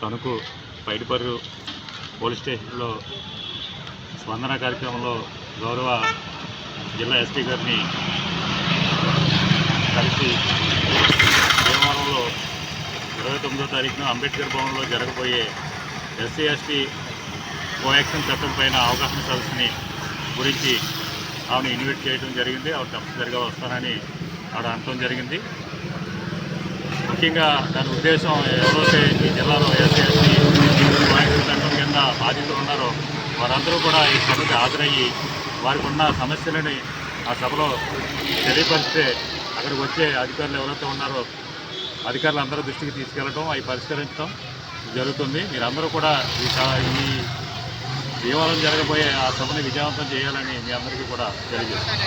Paidiparru police స్టేషన్లో స్పందన కార్యక్రమంలో గౌరవ జిల్లా ఎస్పీ గారిని కలిసి భీమవరంలో ఇరవై తొమ్మిదో తారీఖున అంబేద్కర్ భవన్లో జరగబోయే ఎస్సీ ఎస్టీ కోయాక్షన్ చట్టం పైన అవగాహన సదస్సుని గురించి ఆవిడ ఇన్వైట్ చేయడం జరిగింది. ఆవిడ తప్పనిసరిగా వస్తానని ఆవిడ అనటం జరిగింది. ముఖ్యంగా దాని ఉద్దేశం ఎవరైతే ఈ జిల్లాలో ఎస్సీ ఎస్టీ కోయాక్షన్ చట్టం కింద బాధితులు ఉన్నారో వారందరూ కూడా ఈ సభకి హాజరయ్యి వారికి ఉన్న సమస్యలని ఆ సభలో తెలియపరిస్తే అక్కడికి వచ్చే అధికారులు ఎవరైతే ఉన్నారో అధికారులు అందరూ దృష్టికి తీసుకెళ్ళడం అవి పరిష్కరించడం జరుగుతుంది. మీరందరూ కూడా ఈ స- ఈ దేవాలయం జరగబోయే ఆ సభని విజయవంతం చేయాలని మీ అందరికీ కూడా తెలియజేస్తాను